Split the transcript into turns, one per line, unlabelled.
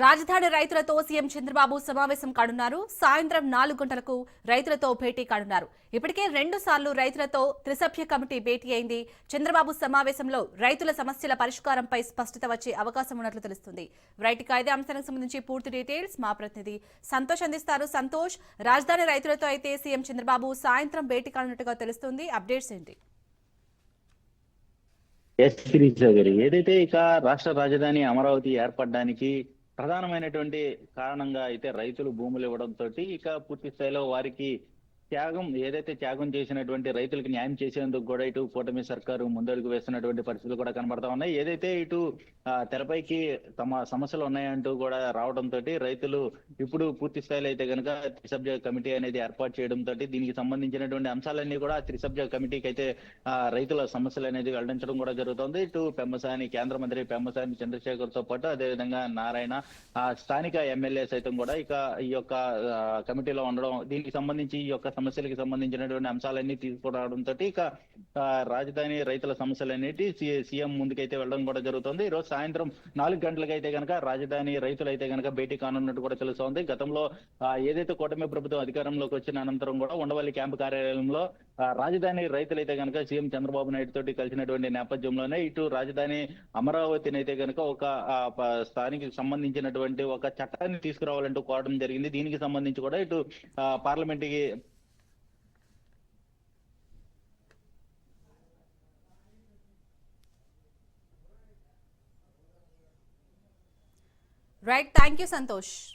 రాజధాని రైతులతో సీఎం చంద్రబాబు సమావేశం కానున్నారు. సాయంత్రం నాలుగు గంటలకు రైతులతో భేటీ కానున్నారు. ఇప్పటికే రెండు సార్లు రైతులతో త్రిసభ్య కమిటీ భేటీ అయింది. చంద్రబాబు సమావేశంలో రైతుల సమస్యల పరిష్కారంపై స్పష్టత వచ్చే అవకాశం ఉన్నట్లు తెలుస్తుంది. రైతు కాయిదే అంశానికి సంబంధించి పూర్తి డీటెయిల్స్ మా ప్రతినిధి సంతోష్ అందిస్తారు. సంతోష్ రాజధాని రైతులతో అయితే సీఎం చంద్రబాబు సాయంత్రం భేటీ కానున్నట్టుగా తెలుస్తుంది. అప్డేట్స్ ఏంటి?
ఎస్ గారు ఏదైతే ఇక రాష్ట్ర రాజధాని అమరావతి ఏర్పడడానికి ప్రధానమైనటువంటి కారణంగా అయితే రైతులు భూములు ఇవ్వడంతో ఇక పూర్తి స్థాయిలో వారికి త్యాగం ఏదైతే త్యాగం చేసినటువంటి రైతులకు న్యాయం చేసేందుకు కూడా ఇటు కూటమి సర్కారు ముందడుగు వేస్తున్నటువంటి పరిస్థితులు కూడా కనబడతా ఉన్నాయి. ఏదైతే ఇటు తెరపైకి తమ సమస్యలు ఉన్నాయంటూ కూడా రావడంతో రైతులు ఇప్పుడు పూర్తి స్థాయిలో అయితే కనుక త్రిసభ్య కమిటీ అనేది ఏర్పాటు చేయడంతో దీనికి సంబంధించినటువంటి అంశాలన్నీ కూడా త్రిసభ్య కమిటీకి అయితే రైతుల సమస్యలు అనేది వెల్లడించడం కూడా జరుగుతుంది. ఇటు పెమ్మసాని కేంద్ర మంత్రి పెమ్మసాని చంద్రశేఖర్తో పాటు అదేవిధంగా నారాయణ ఆ స్థానిక ఎమ్మెల్యే సైతం కూడా ఇక ఈ యొక్క కమిటీలో ఉండడం దీనికి సంబంధించి ఈ యొక్క సమస్యలకు సంబంధించినటువంటి అంశాలన్నీ తీసుకురావడంతో ఇక రాజధాని రైతుల సమస్యలు అనేటి సీఎం ముందుకైతే వెళ్ళడం కూడా జరుగుతుంది. ఈ రోజు సాయంత్రం నాలుగు గంటలకైతే కనుక రాజధాని రైతులు అయితే కనుక భేటీ కానున్నట్టు కూడా తెలుస్తోంది. గతంలో ఏదైతే కూటమి ప్రభుత్వం అధికారంలోకి వచ్చిన అనంతరం కూడా ఉండవల్లి క్యాంపు కార్యాలయంలో రాజధాని రైతులైతే కనుక సీఎం చంద్రబాబు నాయుడు తోటి కలిసినటువంటి నేపథ్యంలోనే ఇటు రాజధాని అమరావతిని అయితే కనుక ఒక స్థానికి సంబంధించినటువంటి ఒక చట్టాన్ని తీసుకురావాలంటూ కోరడం జరిగింది. దీనికి సంబంధించి కూడా ఇటు పార్లమెంట్కి
Right. Thank you, Santosh.